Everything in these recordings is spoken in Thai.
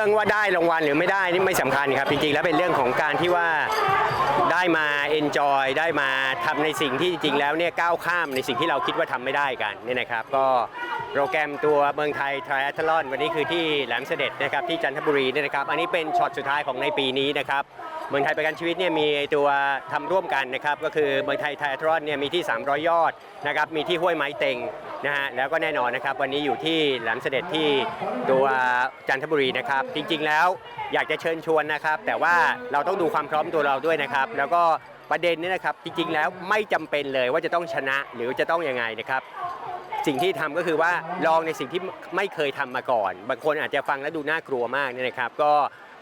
ื่องว่าได้รางวัลหรือไม่ได้นี่ไม่สำคัญครับ จริงๆ แล้วเป็นเรื่องของการที่ว่าได้มา enjoy ได้มาทำในสิ่งที่จริงๆ แล้วเนี่ยก้าวข้ามในสิ่งที่เราคิดว่าทำไม่ได้กันเนี่ยนะครับ ก็โปรแกรมตัวเมืองไทยทริอัลลอนวันนี้คือที่แหลมเสด็จนะครับที่จันทบุรีเนี่ยนะครับ อันนี้เป็นช็อตสุดท้ายของในปีนี้นะครับ เมืองไทยประกันชีวิตเนี่ยมีตัวทำร่วมกันนะครับก็คือเมืองไทยไททรอนเนี่ยมีที่ 300 ยอดนะครับมีที่ห้วยไม้เต็งนะฮะแล้วก็แน่นอนนะครับวันนี้อยู่ที่แหลมเสด็จที่ตัวจันทบุรีนะครับจริงๆแล้วอยากจะเชิญชวนนะครับ แต่ว่าเราต้องดูความพร้อมตัวเราด้วยนะครับ แล้วก็ประเด็นนี้นะครับจริงๆแล้วไม่จำเป็นเลยว่าจะต้องชนะหรือจะต้องยังไงนะครับสิ่งที่ทำก็คือว่าลองในสิ่งที่ไม่เคยทำมาก่อน บางคนอาจจะฟังแล้วดูน่ากลัวมากเนี่ยนะครับ ก็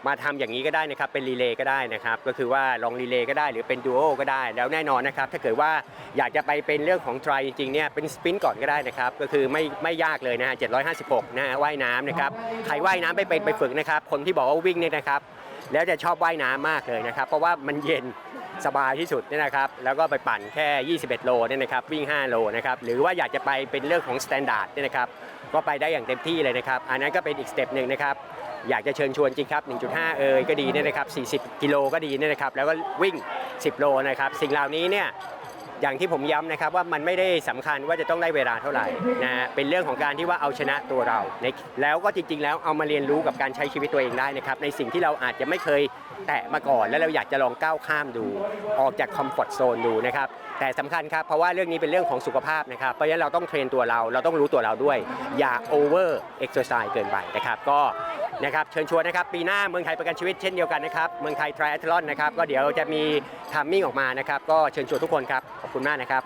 มาทำอย่างนี้ก็ได้นะครับเป็นรีเลย์ก็ได้นะครับก็คือว่าลองรีเลย์ก็ได้หรือเป็นดูโอก็ได้ แล้วแน่นอนนะครับถ้าเกิดว่าอยากจะไปเป็นเรื่องของทรายจริงๆเนี่ยเป็นสปรินต์ก่อนก็ได้นะครับก็คือไม่ไม่ยากเลยนะฮะ756นะฮะว่ายน้ำนะครับใครว่ายน้ำไปเป็นไปฝึกนะครับคนที่บอกว่าวิ่งเนี่ยนะครับแล้วจะชอบว่ายน้ำมากเลยนะครับ เพราะว่ามันเย็น สบายที่สุดเนี่ยนะครับ แล้วก็ไปปั่นแค่ 21 โลเนี่ยนะครับ วิ่ง 5 โลนะครับ หรือว่าอยากจะไปเป็นเรื่องของสแตนดาร์ดเนี่ยนะครับ ก็ไปได้อย่างเต็มที่เลยนะครับ อันนั้นก็เป็นอีกสเต็ปหนึ่งนะครับ อยากจะเชิญชวนจริงครับ 1.5 เอยก็ดีเนี่ยนะครับ 40 กิโลก็ดีเนี่ยนะครับ แล้วก็วิ่ง 10 โลนะครับ สิ่งเหล่านี้เนี่ย อย่างที่ผมย้ำนะครับว่ามันไม่ได้สำคัญว่าจะต้องได้เวลาเท่าไหร่นะเป็นเรื่องของการที่ว่าเอาชนะตัวเราในแล้วก็จริง ๆ แล้วเอามาเรียนรู้กับการใช้ชีวิตตัวเองได้นะครับในสิ่งที่เราอาจจะไม่เคยแตะมาก่อน แล้วเราอยากจะลองก้าวข้ามดู ออกจากคอมฟอร์ทโซนดูนะครับแต่สำคัญครับเพราะว่าเรื่องนี้เป็นเรื่องของสุขภาพนะครับเพราะฉะนั้นเราต้องเทรนตัวเราเราต้องรู้ตัวเราด้วย อย่าโอเวอร์เอ็กซ์ไซส์เกินไปนะครับก็ นะครับเชิญชวนนะครับปีหน้าเมืองไทยประกันชีวิตเช่นเดียวกันนะครับเมืองไทยทริอัลลอนนะครับก็เดี๋ยวจะมีทัมมิ่งออกมานะครับก็เชิญชวนทุกคนครับขอบคุณมากนะครับ